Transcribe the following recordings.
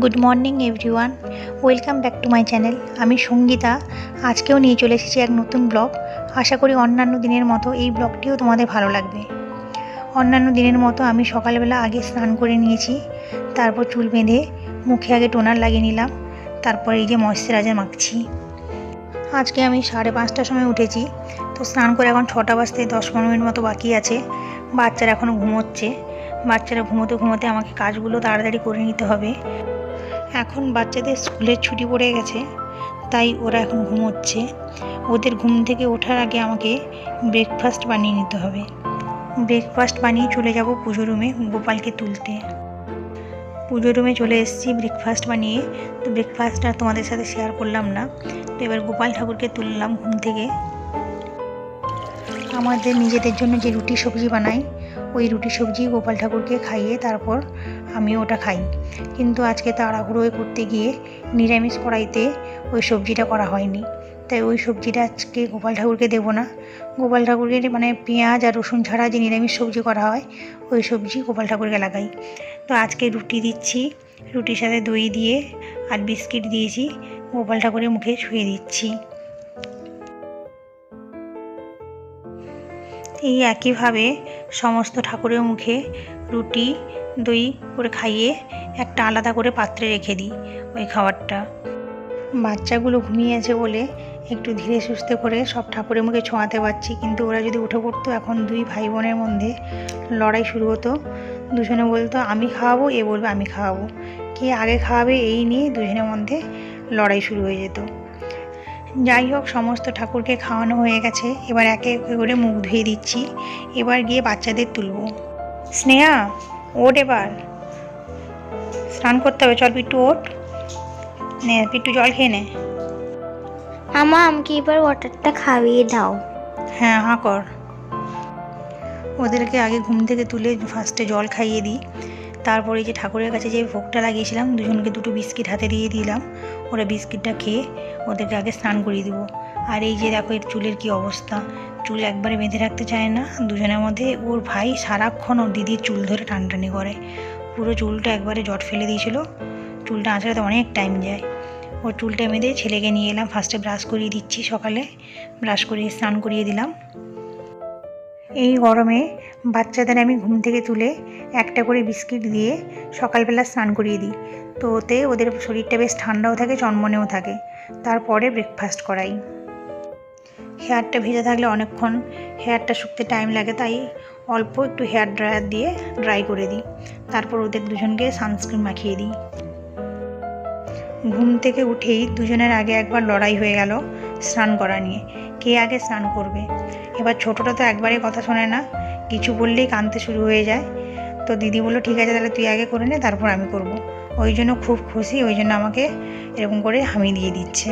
Good morning everyone welcome back to my channel আমি সঙ্গীতা। আজকেও নিয়ে চলে এসেছি এক নতুন ব্লগ। আশা করি অন্যান্য দিনের মতো এই ব্লগটিও তোমাদের ভালো লাগবে। অন্যান্য দিনের মতো আমি সকালবেলা আগে স্নান করে নিয়েছি। তারপর চুল বেঁধে মুখে আগে টোনার লাগিয়ে নিলাম। তারপর এই যে ময়শ্চারাইজার মাখছি। আজকে আমি সাড়ে পাঁচটার সময় উঠেছি। তো স্নান করে এখন ছটা বাজতে দশ পনেরো মিনিট মতো বাকি আছে। বাচ্চারা এখনও ঘুমোচ্ছে। বাচ্চারা ঘুমোতে ঘুমোতে আমাকে কাজগুলো তাড়াতাড়ি করে নিতে হবে। এখন বাচ্চাদের স্কুলের ছুটি পড়ে গেছে, তাই ওরা এখন ঘুমোচ্ছে। ওদের ঘুম থেকে ওঠার আগে আমাকে ব্রেকফাস্ট বানিয়ে নিতে হবে। ব্রেকফাস্ট বানিয়ে চলে যাব পুজো রুমে গোপালকে তুলতে। পুজো রুমে চলে এসেছি ব্রেকফাস্ট বানিয়ে। তো ব্রেকফাস্টটা তোমাদের সাথে শেয়ার করলাম না। তো এবার গোপাল ঠাকুরকে তুললাম ঘুম থেকে। আমাদের নিজেদের জন্য যে রুটি সবজি বানাই, ওই রুটি সবজি গোপাল ঠাকুরকে খাইয়ে তারপর আমি ওটা খাই। কিন্তু আজকে তাড়াহুড়োয় করতে গিয়ে নিরামিষ কড়াইতে ওই সবজিটা করা হয়নি। তাই ওই সবজিটা আজকে গোপাল ঠাকুরকে দেবো না। গোপাল ঠাকুরকে মানে পেঁয়াজ আর রসুন ছাড়া যে নিরামিষ সবজি করা হয়, ওই সবজি গোপাল ঠাকুরকে লাগাই। তো আজকে রুটি দিচ্ছি। রুটির সাথে দই দিয়ে আর বিস্কিট দিয়েছি। গোপাল ঠাকুরের মুখে ছুঁয়ে দিচ্ছি। এই একইভাবে সমস্ত ঠাকুরের মুখে রুটি, দই করে খাইয়ে একটা আলাদা করে পাত্রে রেখে দিই ওই খাবারটা। বাচ্চাগুলো ঘুমিয়েছে বলে একটু ধীরে সুস্থে করে সব ঠাকুরের মুখে ছোঁয়াতে পারছি। কিন্তু ওরা যদি উঠে পড়তো, এখন দুই ভাই বোনের মধ্যে লড়াই শুরু হতো। দুজনে বলতো, আমি খাওয়াবো, এ বলবে, আমি খাওয়াবো। কে আগে খাওয়াবে, এই নিয়ে দুজনের মধ্যে লড়াই শুরু হয়ে যেত। যাই হোক সমস্ত ঠাকুরকে খাওয়ানো হয়ে গেছে। এবার একে একে করে মুখ ধুয়ে দিচ্ছি। এবার গিয়ে বাচ্চাদের তুলব। স্নেহা ওট এবার। স্নান করতে হবে। চল পিট্টু ওট নে পিট্টু জল খেয়ে নে। আমা আমাকে এবার ওয়াটারটা খাইয়ে দাও। হ্যাঁ হাঁ কর। ওদেরকে আগে ঘুম থেকে তুলে ফার্স্টে জল খাইয়ে দিই। তারপরে যে ঠাকুরের কাছে যে ভোগটা লাগিয়েছিলাম, দুজনকে দুটো বিস্কিট হাতে দিয়ে দিলাম। ওরা বিস্কিটটা খেয়ে ওদেরকে আগে স্নান করিয়ে দেবো। আর এই যে দেখো এর চুলের কি অবস্থা। চুল একবারে বেঁধে রাখতে চায় না। দুজনের মধ্যে ওর ভাই সারাক্ষণ ওর দিদির চুল ধরে টানটানি করে। পুরো চুলটা একবারে জট ফেলে দিয়েছিল। চুলটা আঁচড়াতে অনেক টাইম যায়। ওর চুলটা বেঁধে ছেলেকে নিয়ে এলাম। ফার্স্টে ব্রাশ করিয়ে দিচ্ছি সকালে। ব্রাশ করিয়ে স্নান করিয়ে দিলাম। এই গরমে বাচ্চাদের আমি ঘুম থেকে তুলে একটা করে বিস্কিট দিয়ে সকালবেলা স্নান করিয়ে দিই। তো ওতে ওদের শরীরটা বেশ ঠান্ডাও থাকে, চনমনেও থাকে। তারপরে ব্রেকফাস্ট করাই। হেয়ারটা ভেজা থাকলে অনেকক্ষণ হেয়ারটা শুকতে টাইম লাগে, তাই অল্প একটু হেয়ার ড্রায়ার দিয়ে ড্রাই করে দিই। তারপর ওদের দুজনকে সানস্ক্রিন মাখিয়ে দিই। ঘুম থেকে উঠেই দুজনের আগে একবার লড়াই হয়ে গেল স্নান করা নিয়ে। কে আগে স্নান করবে? এবার ছোটোটা তো একবারে কথা শোনে না। কিছু বললেই কাঁদতে শুরু হয়ে যায়। তো দিদি বলল, ঠিক আছে, তাহলে তুই আগে করে নে, তারপর আমি করব। ওই জন্য খুব খুশি, ওই জন্য আমাকে এরকম করে হামি দিয়ে দিচ্ছে,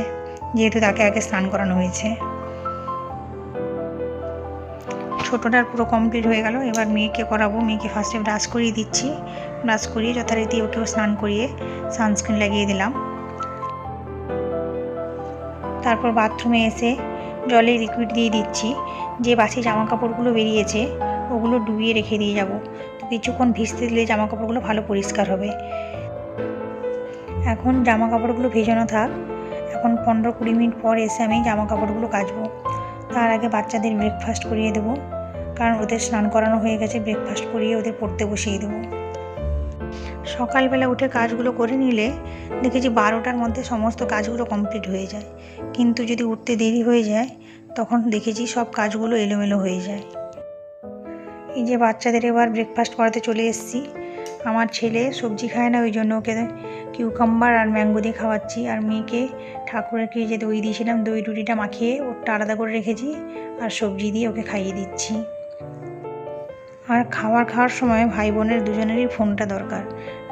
যেহেতু তাকে আগে স্নান করানো হয়েছে। ছোটোটার পুরো কমপ্লিট হয়ে গেল। এবার মেয়েকে করাবো মেয়েকে ফার্স্টে ব্রাশ করিয়ে দিচ্ছি। ব্রাশ করিয়ে যথারীতি ওকেও স্নান করিয়ে সানস্ক্রিন লাগিয়ে দিলাম। তারপর বাথরুমে এসে জলে লিকুইড দিয়ে দিচ্ছি। যে বাসি জামা কাপড়গুলো বেরিয়েছে, ওগুলো ডুবিয়ে রেখে দিয়ে যাব। তো কিছুক্ষণ ভিজতে দিলে জামা কাপড়গুলো ভালো পরিষ্কার হবে। এখন জামা কাপড়গুলো ভেজানো থাক। এখন পনেরো কুড়ি মিনিট পর এসে আমি জামা কাপড়গুলো কাচবো। তার আগে বাচ্চাদের ব্রেকফাস্ট করিয়ে দেবো। কারণ ওদের স্নান করানো হয়ে গেছে ব্রেকফাস্ট করিয়ে ওদের পড়তে বসিয়ে দেবো। সকালবেলা উঠে কাজগুলো করে নিলে দেখেছি বারোটার মধ্যে সমস্ত কাজগুলো কমপ্লিট হয়ে যায়। কিন্তু যদি উঠতে দেরি হয়ে যায়, তখন দেখেছি সব কাজগুলো এলোমেলো হয়ে যায়। এই যে বাচ্চাদের এবার ব্রেকফাস্ট করাতে চলে এসেছি। আমার ছেলে সবজি খায় না, ওই জন্য ওকে কিউকাম্বার আর ম্যাঙ্গো দিয়ে খাওয়াচ্ছি। আর মেয়েকে ঠাকুরকে যে দই দিয়েছিলাম, দই রুটিটা মাখিয়ে ওরটা আলাদা করে রেখেছি। আর সবজি দিয়ে ওকে খাইয়ে দিচ্ছি। আর খাবার খাওয়ার সময় ভাই বোনের দুজনেরই ফোনটা দরকার।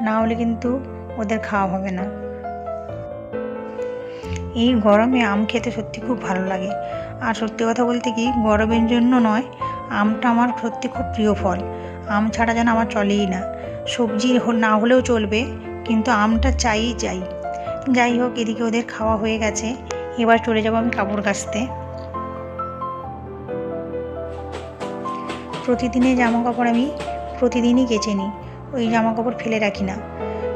না হলে কিন্তু ওদের খাওয়া হবে না। এই গরমে আম খেতে সত্যি খুব ভালো লাগে। আর সত্যি কথা বলতে কি, গরমের জন্য নয়, আমটা আমার সত্যি খুব প্রিয় ফল। আম ছাড়া যেন আমার চলেই না। সবজি না হলেও চলবে, কিন্তু আমটা চাইই চাই। যাই হোক, এদিকে ওদের খাওয়া হয়ে গেছে। এবার চলে যাব আমি কাপড় কাচতে প্রতিদিনের জামা কাপড় আমি প্রতিদিনই কেচে নিই। ওই জামা কাপড় ফেলে রাখি না।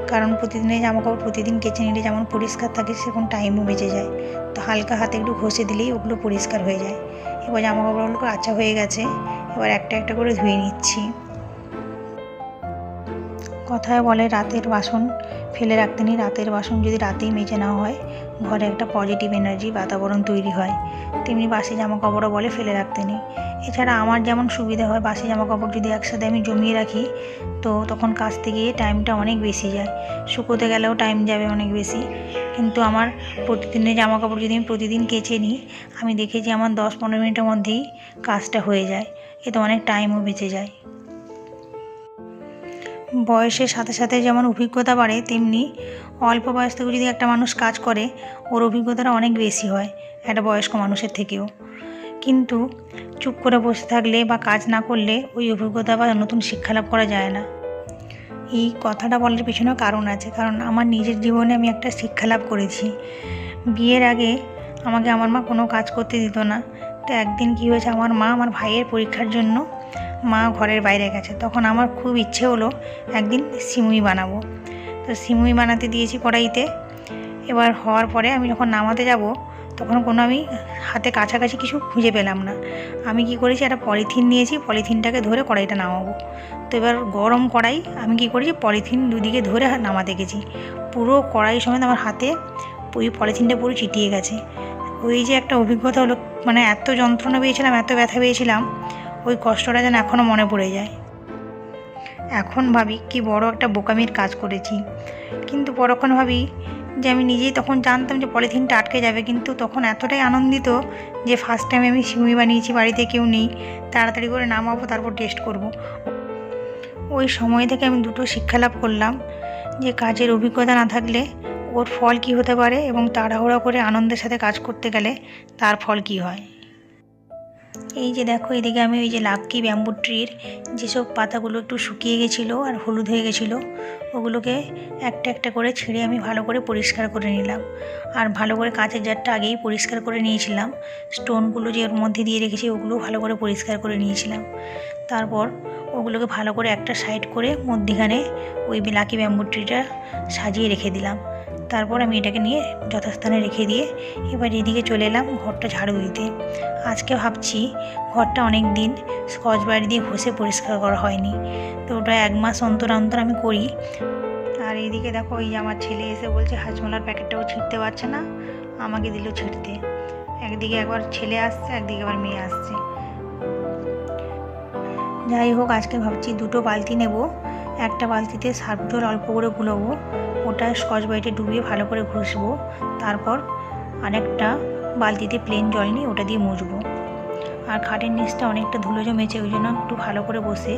কারণ প্রতিদিনের জামা কাপড় প্রতিদিন কেচে নিলে যেমন পরিষ্কার থাকে, সেরকম টাইমও বেঁচে যায়। তো হালকা হাতে একটু ঘষে দিলেই ওগুলো পরিষ্কার হয়ে যায়। এবার জামা কাপড়গুলো আচ্ছা হয়ে গেছে, এবার একটা একটা করে ধুয়ে নিচ্ছি। কথায় বলে, রাতের বাসন ফেলে রাখতে নেই। রাতের বাসন যদি রাতেই মেজে নেওয়া হয়, ঘরে একটা পজিটিভ এনার্জি বাতাবরণ তৈরি হয়। তেমনি বাসি জামা কাপড়ও বলে ফেলে রাখতে নেই। এছাড়া আমার যেমন সুবিধা হয়, বাসি জামা কাপড় যদি একসাথে আমি জমিয়ে রাখি, তো তখন কাচতে গিয়ে টাইমটা অনেক বেশি যায়। শুকোতে গেলেও টাইম যাবে অনেক বেশি। কিন্তু আমার প্রতিদিনের জামা কাপড় যদি আমি প্রতিদিন কেচে নিই, আমি দেখেছি আমার দশ পনেরো মিনিটের মধ্যেই কাজটা হয়ে যায়। এতে অনেক টাইমও বেঁচে যায়। বয়সের সাথে সাথে যেমন অভিজ্ঞতা বাড়ে, তেমনি অল্প বয়স থেকে যদি একটা মানুষ কাজ করে, ওর অভিজ্ঞতাটা অনেক বেশি হয়, একটা বয়স্ক মানুষের থেকেও। কিন্তু চুপ করে বসে থাকলে বা কাজ না করলে ওই অভিজ্ঞতা বা নতুন শিক্ষা লাভ করা যায় না। এই কথাটা বলার পিছনেও কারণ আছে। কারণ আমার নিজের জীবনে আমি একটা শিক্ষা লাভ করেছি। বিয়ের আগে আমাকে আমার মা কোনো কাজ করতে দিত না। তো একদিন কী হয়েছে, আমার মা আমার ভাইয়ের পরীক্ষার জন্য মা ঘরের বাইরে গেছে। তখন আমার খুব ইচ্ছে হলো একদিন সিমুই বানাবো। তো সিমুই বানাতে দিয়েছি কড়াইতে। এবার হওয়ার পরে আমি যখন নামাতে যাব তখন কোনো আমি হাতে কাছাকাছি কিছু খুঁজে পেলাম না। আমি কি করেছি? একটা পলিথিন নিয়েছি, পলিথিনটাকে ধরে কড়াইটা নামাবো। তো এবার গরম কড়াই, আমি কি করেছি? পলিথিন দুদিকে ধরে নামাতে গেছি। পুরো কড়াই সমেত আমার হাতে ওই পলিথিনটা পুরো চিটিয়ে গেছে। ওই যে একটা অভিজ্ঞতা হলো মানে এত যন্ত্রণা পেয়েছিলাম, এত ব্যথা পেয়েছিলাম, ওই কষ্টটা যেন এখনও মনে পড়ে যায়। এখন ভাবি কি বড় একটা বোকামির কাজ করেছি। কিন্তু পরক্ষণ ভাবি যে আমি নিজেই তখন জানতাম যে পলিথিনটা আটকে যাবে, কিন্তু তখন এতটাই আনন্দিত যে ফার্স্ট টাইম আমি সিমুই বানিয়েছি, বাড়িতে কেউ নেই তাড়াতাড়ি করে নামাবো, তারপর টেস্ট করব। ওই সময় থেকে আমি দুটো শিক্ষা লাভ করলাম যে কাজের অভিজ্ঞতা না থাকলে ওর ফল কি হতে পারে এবং তাড়াহুড়া করে আনন্দের সাথে কাজ করতে গেলে তার ফল কি হয় এই যে দেখো, এদিকে আমি ওই যে লাক্কি ব্যাম্বু ট্রির, যেসব পাতাগুলো একটু শুকিয়ে গেছিল আর হলুদ হয়ে গেছিল ওগুলোকে একটা একটা করে ছিঁড়ে আমি ভালো করে পরিষ্কার করে নিলাম। আর ভালো করে কাঁচের জারটা আগেই পরিষ্কার করে নিয়েছিলাম। স্টোনগুলো যে ওর মধ্যে দিয়ে রেখেছি ওগুলো ভালো করে পরিষ্কার করে নিয়েছিলাম। তারপর ওগুলোকে ভালো করে একটা সাইড করে মধ্যিখানে ওই লাকি ব্যাম্বু ট্রিটা সাজিয়ে রেখে দিলাম। তারপর আমি এটাকে নিয়ে যথাস্থানে রেখে দিয়ে এবার এদিকে চলে এলাম ঘরটা ঝাড়ু দিতে। আজকে ভাবছি ঘরটা অনেক দিন স্কচ ব্রাইট দিয়ে ঘষে পরিষ্কার করা হয়নি। তো ওটা এক মাস অন্তর অন্তর আমি করি। আর এইদিকে দেখো এই আমার ছেলে এসে বলছে হাজমোলার প্যাকেটটাও ছিঁড়তে পারছে না, আমাকে দিল ছিঁড়তে। একদিকে একবার ছেলে আসছে, একদিকে আবার মেয়ে আসছে। যাই হোক, আজকে ভাবছি দুটো বালতি নেব। একটা বালতিতে সার্ফ জল অল্প করে গুলোবো। ওটা স্কচ ব্রাইটে ডুবিয়ে ভালো করে ঘষবো, তারপর আরেকটা বালতিতে প্লেন জল নিয়ে ওটা দিয়ে মুছবো। আর খাটের নিচটা অনেকটা ধুলো জমেছে, ওই জন্য একটু ভালো করে বসে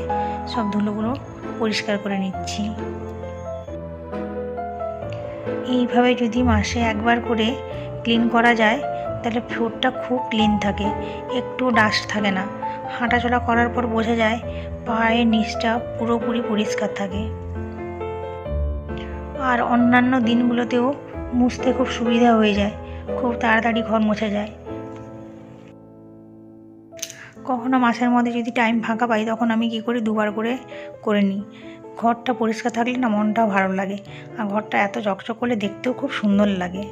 সব ধুলোগুলো পরিষ্কার করে নিচ্ছি। এইভাবে যদি মাসে একবার করে ক্লিন করা যায়, তাহলে ফ্লোরটা খুব ক্লিন থাকে, একটু ডাস্ট থাকে না। হাঁটাচলা করার পর বোঝা যায়, পায়ের নিচটা পুরোপুরি পরিষ্কার থাকে। আর অন্যান্য দিনগুলোতেও মুছতে খুব সুবিধা হয়ে যায়। খুব তাড়াতাড়ি ঘর মোছা যায়। কখনো মাসের মধ্যে যদি টাইম ফাঁকা পাই, তখন আমি কী করি, দুবার করে করে নিই। ঘরটা পরিষ্কার থাকলে না মনটাও ভালো লাগে। আর ঘরটা এত চকচক করলে দেখতেও খুব সুন্দর লাগে।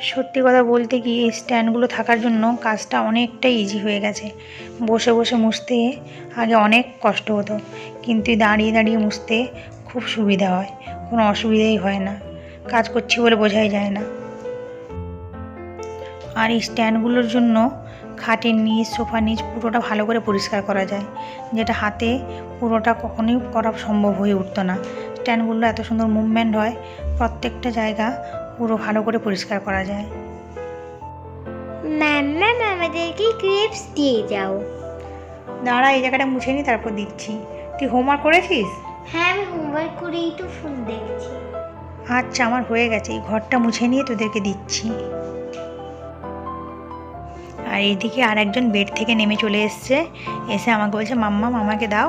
সত্যি কথা বলতে কি, এই স্ট্যান্ডগুলো থাকার জন্য কাজটা অনেকটাই ইজি হয়ে গেছে। বসে বসে মুছতে আগে অনেক কষ্ট হতো। কিন্তু দাঁড়িয়ে দাঁড়িয়ে মুছতে খুব সুবিধা হয়। কোনো অসুবিধাই হয় না। কাজ করছি বলে বোঝাই যায় না। আর এই স্ট্যান্ডগুলোর জন্য খাটের নিচ সোফার নিচ পুরোটা ভালো করে পরিষ্কার করা যায়। যেটা হাতে পুরোটা কখনোই করা সম্ভব হয়ে উঠতো না। স্ট্যান্ডগুলো এত সুন্দর মুভমেন্ট হয় প্রত্যেকটা জায়গা পুরো ভালো করে পরিষ্কার করা যায়। ম্যাম ম্যাম আমাদেরকে ক্রিপস দিয়ে যাও। দাঁড়া এই জায়গাটা মুছে নি তারপর দিচ্ছি। তুই হোমওয়ার্ক করেছিস? হ্যাঁ আমি হোমওয়ার্ক করেই তো ফোন দেখছি। আচ্ছা আমার হয়ে গেছে। এই ঘরটা মুছে নিয়ে তোদেরকে দিচ্ছি। আর এইদিকে আর একজন বেড থেকে নেমে চলে এসছে। এসে আমাকে বলছে, মাম্মা, মামাকে দাও,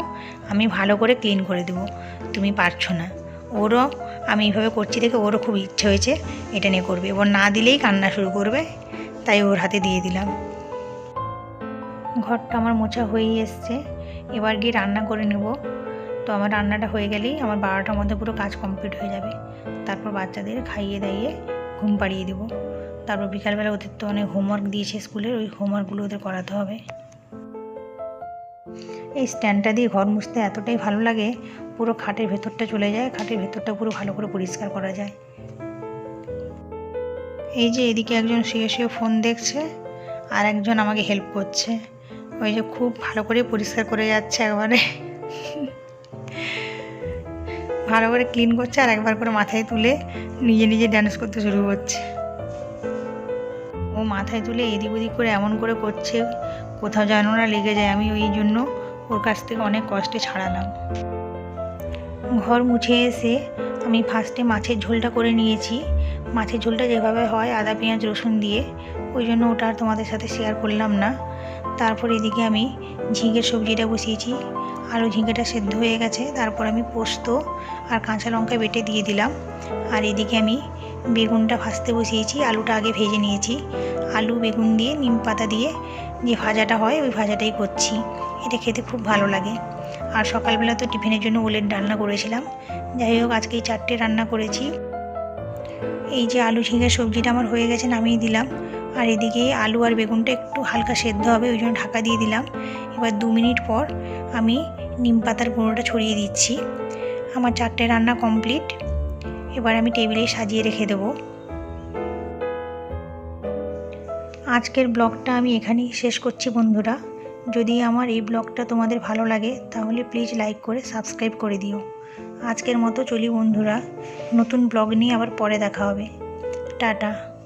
আমি ভালো করে ক্লিন করে দেবো। তুমি পারছ না। ওরও, আমি এইভাবে করছি দেখে ওরও খুব ইচ্ছে হয়েছে, এটা নিয়ে করবে। এবার না দিলেই কান্না শুরু করবে, তাই ওর হাতে দিয়ে দিলাম। ঘরটা আমার মোছা হয়েই এসছে। এবার গিয়ে রান্না করে নেব। তো আমার রান্নাটা হয়ে গেলেই আমার বারোটার মধ্যে পুরো কাজ কমপ্লিট হয়ে যাবে। তারপর বাচ্চাদের খাইয়ে দাইয়ে ঘুম পাড়িয়ে দেবো। তারপর বিকালবেলা ওদের তো অনেক হোমওয়ার্ক দিয়েছে স্কুলের, ওই হোমওয়ার্কগুলো ওদের করাতে হবে। এই স্ট্যান্ডটা দিয়ে ঘর মুছতে এতটাই ভালো লাগে, পুরো খাটের ভেতরটা চলে যায়, খাটের ভেতরটা পুরো ভালো করে পরিষ্কার করা যায়। এই যে এদিকে একজন শুয়ে শুয়ে ফোন দেখছে, আর একজন আমাকে হেল্প করছে। ওই যে খুব ভালো করে পরিষ্কার করে যাচ্ছে একবারে। ভালো করে ক্লিন করছে আর একবার করে মাথায় তুলে নিজে নিজে ড্যান্স করতে শুরু করছে। ও মাথায় তুলে এদিক ওদিক করে এমন করে করছে, কোথাও যেন না লেগে যায়। আমি ওই জন্য ওর কাছ থেকে অনেক কষ্টে ছাড়ালাম। ঘর মুছে এসে আমি ফার্স্টে মাছের ঝোলটা করে নিয়েছি। মাছের ঝোলটা যেভাবে হয় আদা, পেঁয়াজ, রসুন দিয়ে, ওই জন্য ওটা আর তোমাদের সাথে শেয়ার করলাম না। তারপর এদিকে আমি ঝিঙের সবজিটা বসিয়েছি। আলু ঝিঙেটা সেদ্ধ হয়ে গেছে, তারপর আমি পোস্ত আর কাঁচা লঙ্কা বেটে দিয়ে দিলাম। আর এদিকে আমি বেগুনটা ভাজতে বসিয়েছি, আলুটা আগে ভেজে নিয়েছি। আলু, বেগুন দিয়ে, নিম পাতা দিয়ে যে ভাজাটা হয়, ওই ভাজাটাই করছি। এটা খেতে খুব ভালো লাগে। আর সকালবেলা তো টিফিনের জন্য ওলের রান্না করেছিলাম। যাই হোক, আজকে এই চারটে রান্না করেছি। এই যে আলু ঝিঙের সবজিটা আমার হয়ে গেছে, নামিয়ে দিলাম। আর এদিকে আলু আর বেগুনটা একটু হালকা সেদ্ধ হবে, ওই জন্য ঢাকা দিয়ে দিলাম। এবার দু মিনিট পর আমি নিম পাতার গুঁড়োটা ছড়িয়ে দিচ্ছি। আমার চারটে রান্না কমপ্লিট এবার আমি টেবিলে সাজিয়ে রেখে দেবো। আজকের ব্লগটা আমি এখানেই শেষ করছি বন্ধুরা। যদি আমার এই ব্লগটা তোমাদের ভালো লাগে, তাহলে প্লিজ লাইক করে সাবস্ক্রাইব করে দিও। আজকের মতো চলি বন্ধুরা। নতুন ব্লগ নিয়ে আবার পরে দেখা হবে। টাটা।